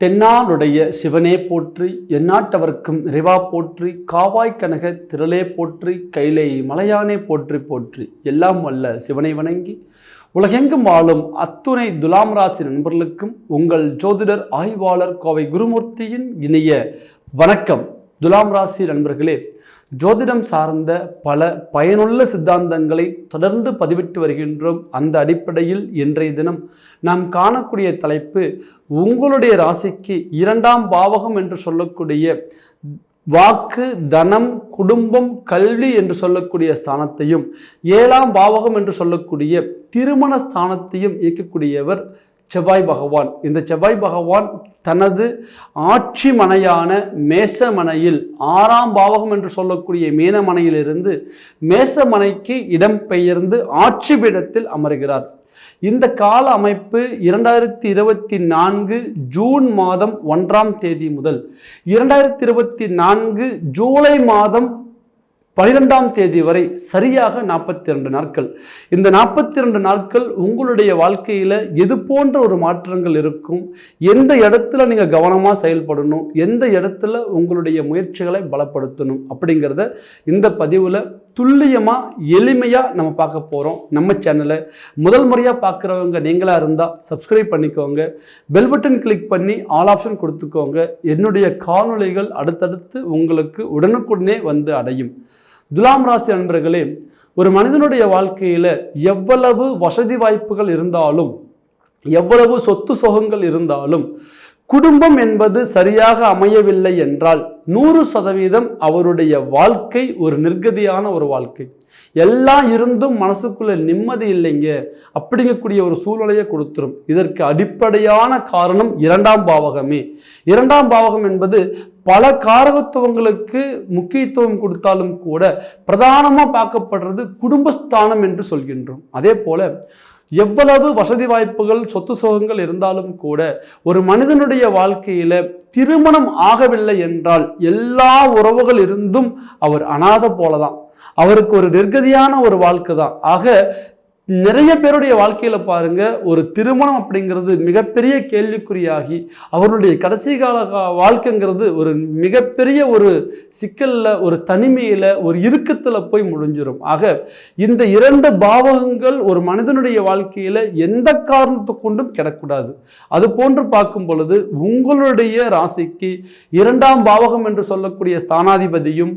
தென்னாளுடைய சிவனே போற்றி எந்நாட்டவர்க்கும் இறைவா போற்றி காவாய் கனக திரளே போற்றி கைலை மலையானே போற்றி போற்றி. எல்லாம் வல்ல சிவனை வணங்கி உலகெங்கும் வாழும் அத்துணை துலாம் ராசி நண்பர்களுக்கும் உங்கள் ஜோதிடர் ஆய்வாளர் கோவை குருமூர்த்தியின் இணைய வணக்கம். துலாம் ராசி நண்பர்களே ஜோதிடம் சார்ந்த பல பயனுள்ள சித்தாந்தங்களை தொடர்ந்து பதிவிட்டு வருகின்றோம். அந்த அடிப்படையில் இன்றைய தினம் நாம் காணக்கூடிய தலைப்பு உங்களுடைய ராசிக்கு இரண்டாம் பாவகம் என்று சொல்லக்கூடிய வாக்கு தனம் குடும்பம் கல்வி என்று சொல்லக்கூடிய ஸ்தானத்தையும் ஏழாம் பாவகம் என்று சொல்லக்கூடிய திருமண ஸ்தானத்தையும் இயக்கக்கூடியவர் செவ்வாய் பகவான். இந்த செவ்வாய் பகவான் தனது ஆட்சி மனையான மேசமனையில் ஆறாம் பாவகம் என்று சொல்லக்கூடிய மீனமனையிலிருந்து மேசமனைக்கு இடம்பெயர்ந்து ஆட்சி பீடத்தில் அமர்கிறார். இந்த கால அமைப்பு இரண்டாயிரத்தி இருபத்தி நான்கு ஜூன் மாதம் ஒன்றாம் தேதி முதல். இரண்டாயிரத்தி இருபத்தி நான்கு ஜூலை மாதம் பனிரெண்டாம் தேதி வரை சரியாக நாற்பத்தி இரண்டு நாட்கள். இந்த நாற்பத்தி ரெண்டு நாட்கள் உங்களுடைய வாழ்க்கையில் எது போன்ற ஒரு மாற்றங்கள் இருக்கும்? எந்த இடத்துல நீங்கள் கவனமாக செயல்படணும்? எந்த இடத்துல உங்களுடைய முயற்சிகளை பலப்படுத்தணும்? அப்படிங்கிறத இந்த பதிவில் துல்லியமாக எளிமையாக நம்ம பார்க்க போகிறோம் நம்ம சேனலை முதல் முறையாக பார்க்குறவங்க நீங்களாக இருந்தால் சப்ஸ்கிரைப் பண்ணிக்கோங்க. பெல் பட்டன் கிளிக் பண்ணி ஆல் ஆப்ஷன் கொடுத்துக்கோங்க. என்னுடைய காணொலிகள் அடுத்தடுத்து உங்களுக்கு உடனுக்குடனே வந்து அடையும். துலாம் ராசி நண்பர்களே ஒரு மனிதனுடைய வாழ்க்கையில் எவ்வளவு வசதி வாய்ப்புகள் இருந்தாலும் எவ்வளவு சொத்து சுகங்கள் இருந்தாலும் குடும்பம் என்பது சரியாக அமையவில்லை என்றால் நூறு சதவீதம் அவருடைய வாழ்க்கை ஒரு நிர்கதியான ஒரு வாழ்க்கை. எல்லாம் இருந்தும் மனசுக்குள்ள நிம்மதி இல்லைங்க. அப்படிங்கக்கூடிய ஒரு சூழ்நிலையை கொடுத்துரும். இதற்கு அடிப்படையான காரணம் இரண்டாம் பாவகமே. இரண்டாம் பாவகம் என்பது பல காரகத்துவங்களுக்கு முக்கியத்துவம் கொடுத்தாலும் கூட பிரதானமாக பார்க்கப்படுறது குடும்பஸ்தானம் என்று சொல்கின்றோம். அதே போல எவ்வளவு வசதி வாய்ப்புகள் சொத்து சுகங்கள் இருந்தாலும் கூட ஒரு மனிதனுடைய வாழ்க்கையில திருமணம் ஆகவில்லை என்றால் எல்லா உறவுகள் இருந்தும் அவர் அனாத போலதான். அவருக்கு ஒரு நிர்கதியான ஒரு வாழ்க்கை தான் ஆக நிறைய பேருடைய வாழ்க்கையில் பாருங்க ஒரு திருமணம் அப்படிங்கிறது மிகப்பெரிய கேள்விக்குறியாகி அவருடைய கடைசி கால கா- வாழ்க்கைங்கிறது ஒரு மிகப்பெரிய ஒரு சிக்கலில் ஒரு தனிமையில் ஒரு இறுக்கத்தில் போய் முடிஞ்சிடும் ஆக இந்த இரண்டு பாவகங்கள் ஒரு மனிதனுடைய வாழ்க்கையில் எந்த காரணத்தை கொண்டும் கிடக்கூடாது. அது போன்று பார்க்கும் பொழுது உங்களுடைய ராசிக்கு இரண்டாம் பாவகம் என்று சொல்லக்கூடிய ஸ்தானாதிபதியும்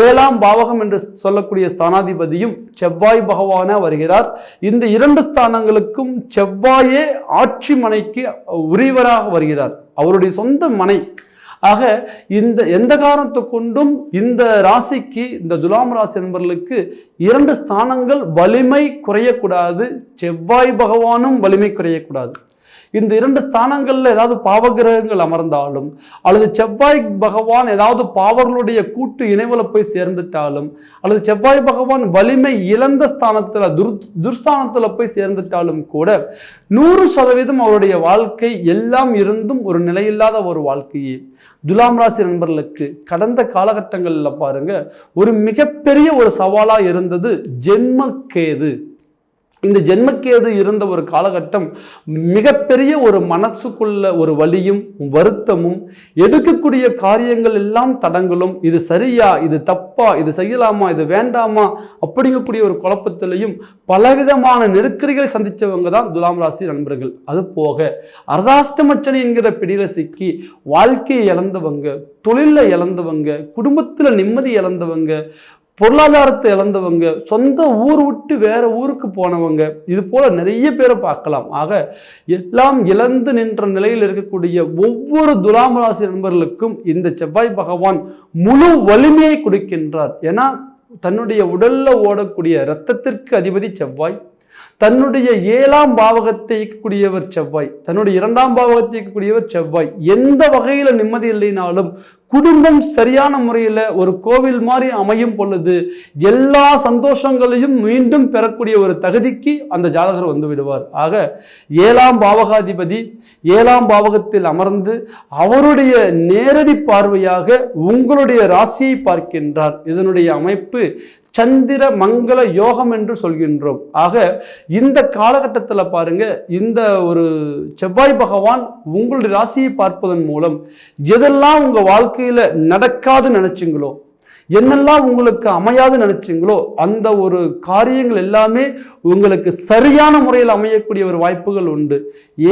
ஏழாம் பாவகம் என்று சொல்லக்கூடிய ஸ்தானாதிபதியும் செவ்வாய் பகவான வருகிறார். இந்த இரண்டு ஸ்தானங்களுக்கும் செவ்வாயே ஆட்சி மனைக்கு உரியவராக வருகிறார். அவருடைய சொந்த மனை. ஆக இந்த எந்த காரணத்தை கொண்டும் இந்த ராசிக்கு இந்த துலாம் ராசி என்பவர்களுக்கு இரண்டு ஸ்தானங்கள் வலிமை குறையக்கூடாது செவ்வாய் பகவானும் வலிமை குறையக்கூடாது. இந்த இரண்டு ஸ்தானங்களில் ஏதாவது பாவகிரகங்கள் அமர்ந்தாலும் அல்லது செவ்வாய் பகவான் ஏதாவது பாவர்களுடைய கூட்டு இணைவில் போய் சேர்ந்துட்டாலும் அல்லது செவ்வாய் பகவான் வலிமை இழந்த ஸ்தானத்தில் துர் துர்ஸ்தானத்தில் போய் சேர்ந்துட்டாலும் கூட நூறு சதவீதம் அவருடைய வாழ்க்கை எல்லாம் இருந்தும் ஒரு நிலையில்லாத ஒரு வாழ்க்கையே. துலாம் ராசி நண்பர்களுக்கு கடந்த காலகட்டங்களில் பாருங்க ஒரு மிகப்பெரிய ஒரு சவாலாக இருந்தது ஜென்மக்கேது. இந்த ஜென்மக்கேது இருந்த ஒரு காலகட்டம் மிகப்பெரிய ஒரு மனசுக்குள்ள ஒரு வலியும் வருத்தமும் எடுக்கக்கூடிய காரியங்கள் எல்லாம் தடங்களும் இது சரியா இது தப்பா இது செய்யலாமா இது வேண்டாமா அப்படிங்கக்கூடிய ஒரு குழப்பத்திலையும் பலவிதமான நெருக்கடிகளை சந்தித்தவங்க தான் துலாம் ராசி நண்பர்கள். அது போக அர்தாஷ்டமச்சனி என்கிற பிடியில சிக்கி வாழ்க்கையை இழந்தவங்க தொழிலில் இழந்தவங்க குடும்பத்தில் நிம்மதி இழந்தவங்க பொருளாதாரத்தை இழந்தவங்க சொந்த ஊர் விட்டு வேற ஊருக்கு போனவங்க இது போல நிறைய பேரை பார்க்கலாம். ஆக எல்லாம் இழந்து நின்ற நிலையில் இருக்கக்கூடிய ஒவ்வொரு துலாம் ராசி நண்பர்களுக்கும் இந்த செவ்வாய் பகவான் முழு வலிமையை கொடுக்கின்றார். ஏன்னா தன்னுடைய உடல்ல ஓடக்கூடிய இரத்தத்திற்கு அதிபதி செவ்வாய். தன்னுடைய ஏழாம் பாவகத்தை இயக்கக்கூடியவர் செவ்வாய். தன்னுடைய இரண்டாம் பாவகத்தை இயக்கக்கூடியவர் செவ்வாய். எந்த வகையில நிம்மதி இல்லைனாலும் குடும்பம் சரியான முறையில் ஒரு கோவில் மாதிரி அமையும் பொழுது எல்லா சந்தோஷங்களையும் மீண்டும் பெறக்கூடிய ஒரு தகுதிக்கு அந்த ஜாதகர் வந்து விடுவார். ஆக ஏழாம் பாவகாதிபதி ஏழாம் பாவகத்தில் அமர்ந்து அவருடைய நேரடி பார்வையாக உங்களுடைய ராசியை பார்க்கின்றார். இதனுடைய அமைப்பு சந்திர மங்கள யோகம் என்று சொல்கின்றோம். ஆக இந்த காலகட்டத்தில் பாருங்க இந்த ஒரு செவ்வாய் பகவான் உங்களுடைய ராசியை பார்ப்பதன் மூலம் எதெல்லாம் உங்கள் வாழ்க்கையில் நடக்காது நினச்சிங்களோ என்னெல்லாம் உங்களுக்கு அமையாது நினைச்சிங்களோ அந்த ஒரு காரியங்கள் எல்லாமே உங்களுக்கு சரியான முறையில் அமையக்கூடிய ஒரு வாய்ப்புகள் உண்டு.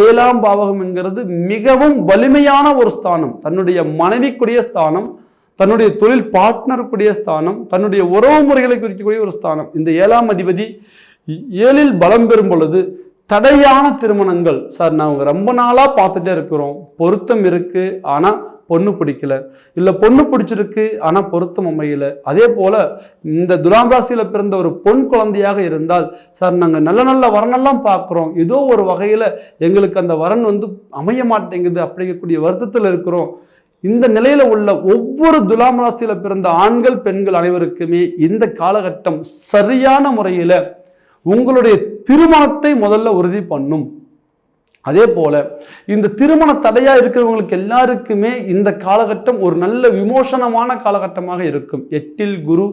ஏழாம் பாவகம்ங்கிறது மிகவும் வலிமையான ஒரு ஸ்தானம். தன்னுடைய மனைவிக்குரிய ஸ்தானம். தன்னுடைய தொழில் பார்ட்னருக்குரிய ஸ்தானம் தன்னுடைய உறவு முறைகளை குறிக்கக்கூடிய ஒரு ஸ்தானம். இந்த ஏழாம் அதிபதி ஏழில் பலம் பெறும் பொழுது தடையான திருமணங்கள். சார் நாங்கள் ரொம்ப நாளாக பார்த்துட்டே இருக்கிறோம். பொருத்தம் இருக்குது ஆனால் பொண்ணு பிடிக்கல. இல்லை பொண்ணு பிடிச்சிருக்கு ஆனால் பொருத்தம் அமையல. அதே போல் இந்த துலாம் ராசியில் பிறந்த ஒரு பொன் குழந்தையாக இருந்தால் சார் நாங்கள் நல்ல நல்ல வரனெல்லாம் பார்க்குறோம். ஏதோ ஒரு வகையில் எங்களுக்கு அந்த வரன் வந்து அமைய மாட்டேங்குது அப்படிங்கக்கூடிய வருத்தத்தில் இருக்கிறோம். இந்த நிலையில உள்ள ஒவ்வொரு துலாம் ராசியில பிறந்த ஆண்கள் பெண்கள் அனைவருக்குமே இந்த காலகட்டம் சரியான முறையில் உங்களுடைய திருமணத்தை முதல்ல உறுதி பண்ணும். அதே போல இந்த திருமண தடையா இருக்கிறவங்களுக்கு எல்லாருக்குமே இந்த காலகட்டம் ஒரு நல்ல விமோசனமான காலகட்டமாக இருக்கும். எட்டில் குரு.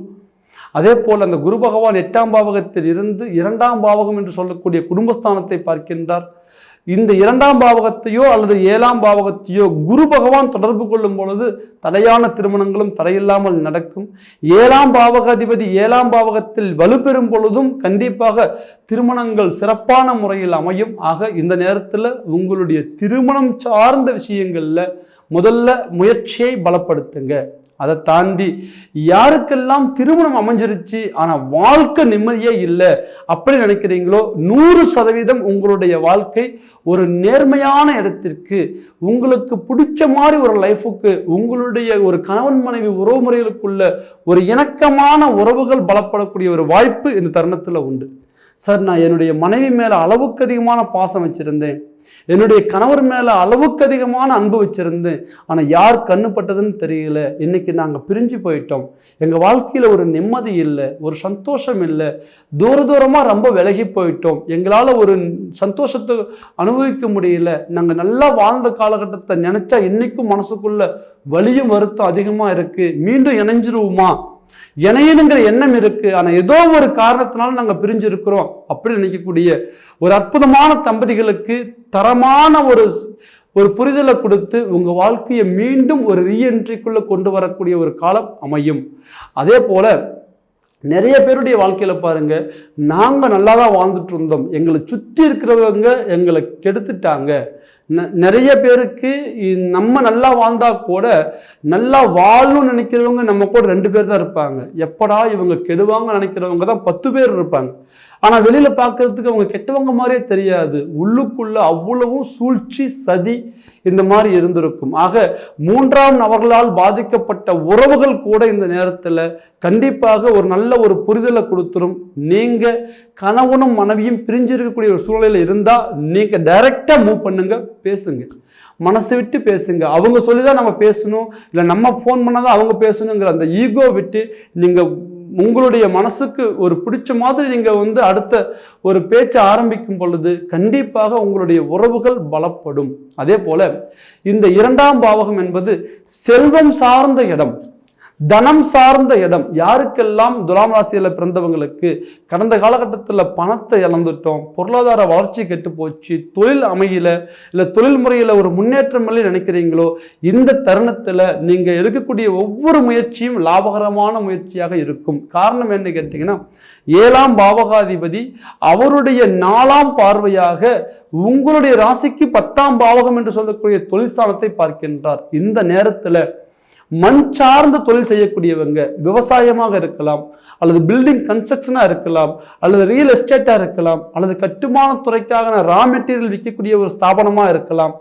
அதே போல் அந்த குரு பகவான் எட்டாம் பாவகத்தில் இருந்து இரண்டாம் பாவகம் என்று சொல்லக்கூடிய குடும்பஸ்தானத்தை பார்க்கின்றார். இந்த இரண்டாம் பாவகத்தையோ அல்லது ஏழாம் பாவகத்தையோ குரு பகவான் தொடர்பு கொள்ளும் பொழுது தடையான திருமணங்களும் தடையில்லாமல் நடக்கும். ஏழாம் பாவக அதிபதி ஏழாம் பாவகத்தில் வலுப்பெறும் பொழுதும் கண்டிப்பாக திருமணங்கள் சிறப்பான முறையில் அமையும். ஆக இந்த நேரத்தில் உங்களுடைய திருமணம் சார்ந்த விஷயங்களில் முதல்ல முயற்சியை பலப்படுத்துங்க. அதை தாண்டி யாருக்கெல்லாம் திருமணம் அமைஞ்சிருச்சு ஆனால் வாழ்க்கை நிம்மதியே இல்லை அப்படி நினைக்கிறீங்களோ நூறு சதவீதம் உங்களுடைய வாழ்க்கை ஒரு நேர்மையான இடத்திற்கு உங்களுக்கு பிடிச்ச மாதிரி ஒரு லைஃபுக்கு உங்களுடைய ஒரு கணவன் மனைவி உறவு முறைகளுக்குள்ள ஒரு இணக்கமான உறவுகள் பலப்படக்கூடிய ஒரு வாய்ப்பு இந்த தருணத்தில் உண்டு. சார் நான் என்னுடைய மனைவி மேலே அளவுக்கு அதிகமான பாசம் வச்சுருந்தேன். என்னுடைய கணவர் மேலே அளவுக்கு அதிகமான அன்பு வச்சுருந்தேன் ஆனால் யார் கண்ணுப்பட்டதுன்னு தெரியல. இன்னைக்கு நாங்கள் பிரிஞ்சு போயிட்டோம். எங்கள் வாழ்க்கையில் ஒரு நிம்மதி இல்லை ஒரு சந்தோஷம் இல்லை. தூர தூரமாக ரொம்ப விலகி போயிட்டோம். எங்களால் ஒரு சந்தோஷத்தை அனுபவிக்க முடியல. நாங்கள் நல்லா வாழ்ந்த காலகட்டத்தை நினச்சா இன்னைக்கும் மனசுக்குள்ள வலியும் வருத்தம் அதிகமாக இருக்குது மீண்டும் இணைஞ்சிருவோமா? இணையனுங்கிற எண்ணம் இருக்கு. ஆனா ஏதோ ஒரு காரணத்தினால நாங்க பிரிஞ்சிருக்கிறோம் அப்படின்னு நினைக்கக்கூடிய ஒரு அற்புதமான தம்பதிகளுக்கு தரமான ஒரு ஒரு புரிதலை கொடுத்து உங்க வாழ்க்கையை மீண்டும் ஒரு ரீஎன்ட்ரிக்குள்ள கொண்டு வரக்கூடிய ஒரு காலம் அமையும். அதே போல நிறைய பேருடைய வாழ்க்கையில பாருங்க நாங்க நல்லா தான் வாழ்ந்துட்டு இருந்தோம். எங்களை சுத்தி இருக்கிறவங்க எங்களை கெடுத்துட்டாங்க. நிறைய பேருக்கு நம்ம நல்லா வாழ்ந்தா கூட நல்லா வாழணும்னு நினைக்கிறவங்க நம்ம கூட ரெண்டு பேர் தான் இருப்பாங்க. எப்படா இவங்க கெடுவாங்க நினைக்கிறவங்க தான் பத்து பேர் இருப்பாங்க. ஆனால் வெளியில் பார்க்கறதுக்கு அவங்க கெட்டவங்க மாதிரியே தெரியாது. உள்ளுக்குள்ள அவ்வளவும் சூழ்ச்சி சதி இந்த மாதிரி இருந்திருக்கும். ஆக மூன்றாம் நபர்களால் பாதிக்கப்பட்ட உறவுகள் கூட இந்த நேரத்தில் கண்டிப்பாக ஒரு நல்ல ஒரு புரிதலை கொடுத்துரும். நீங்கள் கணவனும் மனைவியும் பிரிஞ்சு இருக்கக்கூடிய ஒரு சூழலில் இருந்தால் நீங்கள் டைரெக்டாக மூவ் பண்ணுங்க பேசுங்க. மனசை விட்டு பேசுங்க. அவங்க சொல்லி தான் நம்ம பேசணும். இல்லை நம்ம ஃபோன் பண்ணால் தான் அவங்க பேசணுங்கிற அந்த ஈகோ விட்டு நீங்கள் உங்களுடைய மனசுக்கு ஒரு பிடிச்ச மாதிரி நீங்கள் வந்து அடுத்த ஒரு பேச்சை ஆரம்பிக்கும் பொழுது கண்டிப்பாக உங்களுடைய உறவுகள் பலப்படும். அதே போல இந்த இரண்டாம் பாவகம் என்பது செல்வம் சார்ந்த இடம். தனம் சார்ந்த இடம். யாருக்கெல்லாம் துலாம் ராசியில் பிறந்தவங்களுக்கு கடந்த காலகட்டத்தில் பணத்தை இழந்துட்டோம் பொருளாதார வளர்ச்சி கெட்டு போச்சு தொழில் அமையல இல்லை தொழில் முறையில் ஒரு முன்னேற்றம் இல்லை நினைக்கிறீங்களோ இந்த தருணத்தில் நீங்கள் எடுக்கக்கூடிய ஒவ்வொரு முயற்சியும் லாபகரமான முயற்சியாக இருக்கும். காரணம் என்ன கேட்டிங்கன்னா ஏழாம் பாவகாதிபதி அவருடைய நாலாம் பார்வையாக உங்களுடைய ராசிக்கு பத்தாம் பாவகம் என்று சொல்லக்கூடிய தொழிற்சாலத்தை பார்க்கின்றார். இந்த நேரத்தில் மண் சார்ந்த தொழில் செய்யக்கூடியவங்க விவசாயமாக இருக்கலாம் அல்லது பில்டிங் கன்ஸ்ட்ரக்ஷனாக இருக்கலாம் அல்லது ரியல் எஸ்டேட்டாக இருக்கலாம் அல்லது கட்டுமான துறைக்காக ரா மெட்டீரியல் விற்கக்கூடிய ஒரு ஸ்தாபனமாக இருக்கலாம்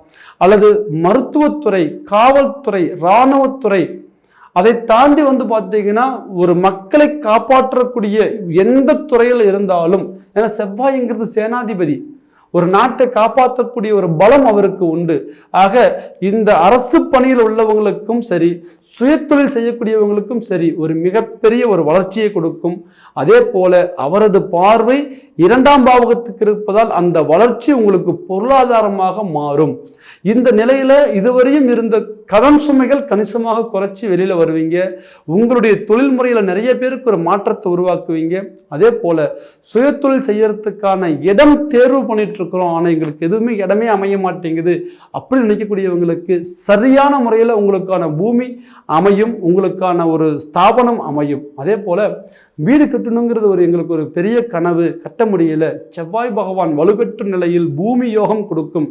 அல்லது மருத்துவத்துறை காவல்துறை இராணுவத்துறை. அதை தாண்டி வந்து பார்த்தீங்கன்னா ஒரு மக்களை காப்பாற்றக்கூடிய எந்த துறையில் இருந்தாலும் ஏன்னா செவ்வாய்ங்கிறது சேனாதிபதி. ஒரு நாட்டை காப்பாற்றக்கூடிய ஒரு பலம் அவருக்கு உண்டு. ஆக இந்த அரசு பணியில் உள்ளவங்களுக்கும் சரி சுயத்தொழில் செய்யக்கூடியவங்களுக்கும் சரி ஒரு மிகப்பெரிய ஒரு வளர்ச்சியை கொடுக்கும். அதே போல அவரது பார்வை இரண்டாம் பாவகத்துக்கு இருப்பதால் அந்த வளர்ச்சி உங்களுக்கு பொருளாதாரமாக மாறும். இந்த நிலையில இதுவரையும் இருந்த கடன் சுமைகள் கணிசமாக குறைச்சி வெளியில வருவீங்க. உங்களுடைய தொழில் முறையில நிறைய பேருக்கு ஒரு மாற்றத்தை உருவாக்குவீங்க. அதே போல சுயத்தொழில் செய்யறதுக்கான இடம் தேர்வு பண்ணிட்டு இருக்கிறோம் ஆனா எங்களுக்கு எதுவுமே இடமே அமைய மாட்டேங்குது. அப்படின்னு நினைக்கக்கூடியவங்களுக்கு சரியான முறையில் உங்களுக்கான பூமி அமையும் உங்களுக்கான ஒரு ஸ்தாபனம் அமையும். அதே போல் வீடு கட்டணுங்கிறது ஒரு எங்களுக்கு ஒரு பெரிய கனவு. கட்ட முடியல. செவ்வாய் பகவான் வலுப்பெற்ற நிலையில் பூமி யோகம் கொடுக்கும்.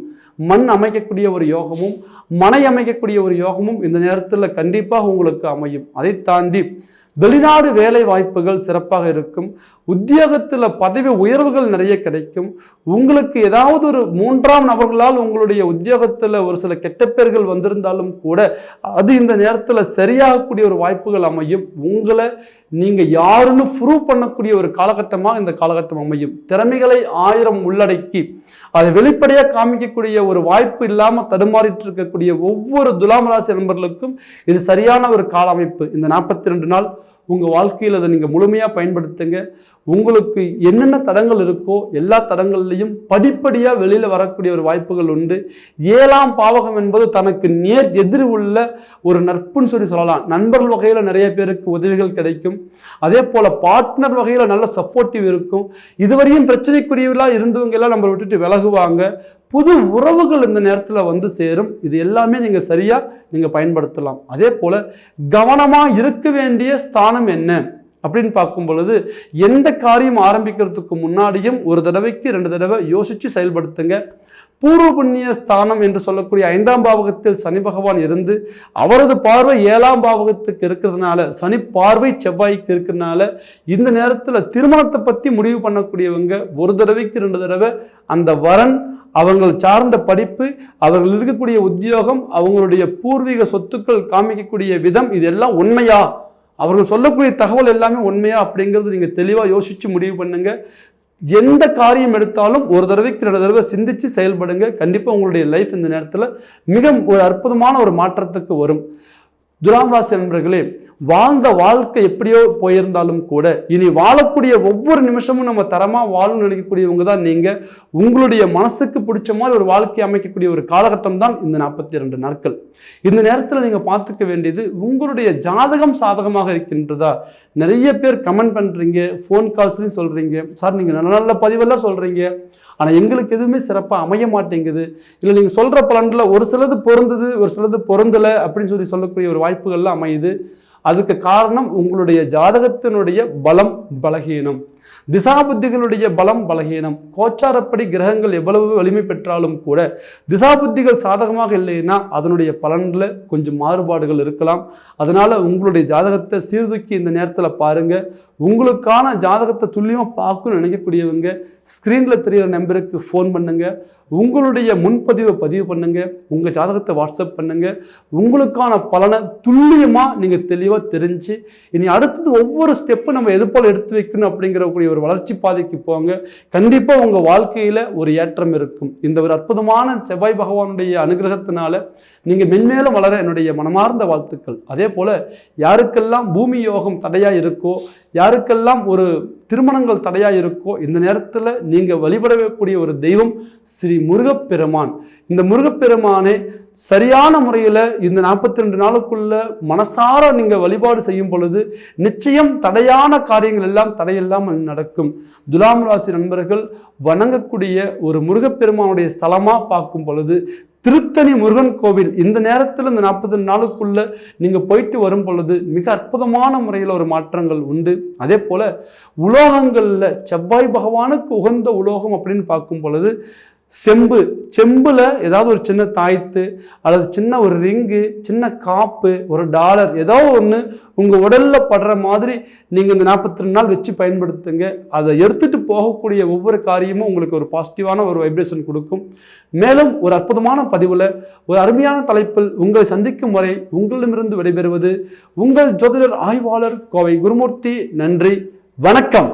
மண் அமைக்கக்கூடிய ஒரு யோகமும் மனை அமைக்கக்கூடிய ஒரு யோகமும் இந்த நேரத்தில் கண்டிப்பாக உங்களுக்கு அமையும். அதை தாண்டி வெளிநாடு வேலை வாய்ப்புகள் சிறப்பாக இருக்கும். உத்தியோகத்தில் பதவி உயர்வுகள் நிறைய கிடைக்கும். உங்களுக்கு ஏதாவது ஒரு மூன்றாம் நபர்களால் உங்களுடைய உத்தியோகத்தில் ஒரு சில கெட்ட பேர்கள் வந்திருந்தாலும் கூட அது இந்த நேரத்தில் சரியாகக்கூடிய ஒரு வாய்ப்புகள் அமையும். உங்களை நீங்கள் யாருன்னு ப்ரூவ் பண்ணக்கூடிய ஒரு காலகட்டமாக இந்த காலகட்டம் அமையும். திறமைகளை ஆயிரம் உள்ளடக்கி அதை வெளிப்படையாக காமிக்கக்கூடிய ஒரு வாய்ப்பு இல்லாமல் தடுமாறிட்டு இருக்கக்கூடிய ஒவ்வொரு துலாம் ராசி நண்பர்களுக்கும் இது சரியான ஒரு கால அமைப்பு இந்த நாற்பத்தி ரெண்டு நாள் உங்கள் வாழ்க்கையில் அதை நீங்கள் முழுமையாக பயன்படுத்துங்க. உங்களுக்கு என்னென்ன தடங்கள் இருக்கோ எல்லா தடங்கள்லையும் படிப்படியாக வெளியில் வரக்கூடிய ஒரு வாய்ப்புகள் உண்டு. ஏழாம் பாவகம் என்பது தனக்கு நேர் எதிர் உள்ள ஒரு நட்புன்னு சொல்லி சொல்லலாம். நண்பர்கள் வகையில் நிறைய பேருக்கு உதவிகள் கிடைக்கும். அதே போல் பார்ட்னர் வகையில் நல்ல சப்போர்ட்டிவ் இருக்கும். இதுவரையும் பிரச்சனைக்குரியவர்களாக இருந்தவங்க எல்லாம் நம்ம விட்டுட்டு விலகுவாங்க. புது உறவுகள் இந்த நேரத்தில் வந்து சேரும். இது எல்லாமே நீங்கள் சரியாக நீங்கள் பயன்படுத்தலாம். அதே போல் கவனமாக இருக்க வேண்டிய ஸ்தானம் என்ன? அப்படின்னு பார்க்கும் பொழுது எந்த காரியம் ஆரம்பிக்கிறதுக்கு முன்னாடியும் ஒரு தடவைக்கு ரெண்டு தடவை யோசித்து செயல்படுத்துங்க. பூர்வ புண்ணிய ஸ்தானம் என்று சொல்லக்கூடிய ஐந்தாம் பாவகத்தில் சனி பகவான் இருந்து அவரது பார்வை ஏழாம் பாவகத்துக்கு இருக்கிறதுனால சனி பார்வை செவ்வாய்க்கு இருக்கிறதுனால இந்த நேரத்தில் திருமணத்தை பற்றி முடிவு பண்ணக்கூடியவங்க ஒரு தடவைக்கு ரெண்டு தடவை அந்த வரன் அவங்கள் சார்ந்த படிப்பு அவர்கள் இருக்கக்கூடிய உத்தியோகம் அவங்களுடைய பூர்வீக சொத்துக்கள் காமிக்கக்கூடிய விதம் இதெல்லாம் உண்மையா? அவர்கள் சொல்லக்கூடிய தகவல் எல்லாமே உண்மையா? அப்படிங்கிறது நீங்கள் தெளிவாக யோசித்து முடிவு பண்ணுங்க. எந்த காரியம் எடுத்தாலும் ஒரு தடவைக்கு ரெண்டு தடவை சிந்திச்சு செயல்படுங்க. கண்டிப்பாக உங்களுடைய லைஃப் இந்த நேரத்தில் மிக ஒரு அற்புதமான ஒரு மாற்றத்துக்கு வரும். துலாம் ராசி நண்பர்களே வாழ்ந்த வாழ்க்கை எப்படியோ போயிருந்தாலும் கூட இனி வாழக்கூடிய ஒவ்வொரு நிமிஷமும் நம்ம தரமாக வாழணும்னு நினைக்கக்கூடியவங்க தான் நீங்கள் உங்களுடைய மனசுக்கு பிடிச்ச மாதிரி ஒரு வாழ்க்கையை அமைக்கக்கூடிய ஒரு காலகட்டம் தான் இந்த நாற்பத்தி ரெண்டு நாட்கள். இந்த நேரத்தில் நீங்கள் பார்த்துக்க வேண்டியது உங்களுடைய ஜாதகம் சாதகமாக இருக்கின்றதா? நிறைய பேர் கமெண்ட் பண்ணுறீங்க ஃபோன் கால்ஸ்லையும் சொல்கிறீங்க சார் நீங்கள் நல்ல நல்ல பதிவெல்லாம் சொல்கிறீங்க ஆனால் எங்களுக்கு எதுவுமே சிறப்பாக அமைய மாட்டேங்குது. இல்லை நீங்கள் சொல்கிற பலனில் ஒரு சிலது பொருந்தது ஒரு சிலது பொருந்தலை அப்படின்னு சொல்லி சொல்லக்கூடிய ஒரு வாய்ப்புகள்லாம் அமையுது. அதுக்கு காரணம் உங்களுடைய ஜாதகத்தினுடைய பலம் பலகீனம். திசாபுத்திகளுடைய பலம் பலகீனம். கோச்சாரப்படி கிரகங்கள் எவ்வளவு வலிமை பெற்றாலும் கூட திசாபுத்திகள் சாதகமாக இல்லைன்னா அதனுடைய பலனில் கொஞ்சம் மாறுபாடுகள் இருக்கலாம். அதனால் உங்களுடைய ஜாதகத்தை சீர்தூக்கி இந்த நேரத்தில் பாருங்கள் உங்களுக்கான ஜாதகத்தை துல்லியமாக பார்க்கணும்னு நினைக்கக்கூடியவங்க ஸ்க்ரீனில் தெரிகிற நம்பருக்கு ஃபோன் பண்ணுங்கள் உங்களுடைய முன்பதிவை பதிவு பண்ணுங்கள் உங்கள் ஜாதகத்தை வாட்ஸ்அப் பண்ணுங்கள் உங்களுக்கான பலனை துல்லியமாக நீங்கள் தெளிவாக தெரிஞ்சு இனி அடுத்தது ஒவ்வொரு ஸ்டெப்பும் நம்ம எது போல் எடுத்து வைக்கணும் அப்படிங்கிறக்கூடிய ஒரு வளர்ச்சி பாதைக்கு போங்க. கண்டிப்பாக உங்கள் வாழ்க்கையில் ஒரு ஏற்றம் இருக்கும். இந்த ஒரு அற்புதமான செவ்வாய் பகவானுடைய அனுகிரகத்தினால நீங்கள் மென்மேலும் வளர என்னுடைய மனமார்ந்த வாழ்த்துக்கள். அதே போல் யாருக்கெல்லாம் பூமி யோகம் தடையாக இருக்கோ யாருக்கெல்லாம் ஒரு திருமணங்கள் தடையாக இருக்கோ இந்த நேரத்தில் நீங்கள் வழிபடக்கூடிய ஒரு தெய்வம் ஸ்ரீ முருகப்பெருமான். இந்த முருகப்பெருமானே சரியான முறையில் இந்த நாற்பத்தி ரெண்டு நாளுக்குள்ள மனசார நீங்கள் வழிபாடு செய்யும் பொழுது நிச்சயம் தடையான காரியங்கள் எல்லாம் தடையில்லாமல் நடக்கும். துலாம் ராசி நண்பர்கள் வணங்கக்கூடிய ஒரு முருகப்பெருமானுடைய ஸ்தலமாக பார்க்கும் பொழுது திருத்தணி முருகன் கோவில். இந்த நேரத்தில் இந்த நாற்பது நாளுக்குள்ள நீங்கள் போயிட்டு வரும் பொழுது மிக அற்புதமான முறையில் ஒரு மாற்றங்கள் உண்டு. அதே போல் உலோகங்களில் செவ்வாய் பகவானுக்கு உகந்த உலோகம் அப்படின்னு பார்க்கும் பொழுது செம்பு செம்பில் ஏதாவது ஒரு சின்ன தாய்த்து அல்லது சின்ன ஒரு ரிங்கு சின்ன காப்பு ஒரு டாலர் ஏதோ ஒன்று உங்கள் உடலில் படுற மாதிரி நீங்கள் இந்த நாற்பத்தி ரெண்டு நாள் வச்சு பயன்படுத்துங்க. அதை எடுத்துகிட்டு போகக்கூடிய ஒவ்வொரு காரியமும் உங்களுக்கு ஒரு பாசிட்டிவான ஒரு வைப்ரேஷன் கொடுக்கும். மேலும் ஒரு அற்புதமான பதிவில் ஒரு அருமையான தலைப்பில் உங்களை சந்திக்கும் வரை உங்களிடமிருந்து விடைபெறுவது உங்கள் ஜோதிடர் ஆய்வாளர் கோவை குருமூர்த்தி. நன்றி வணக்கம்.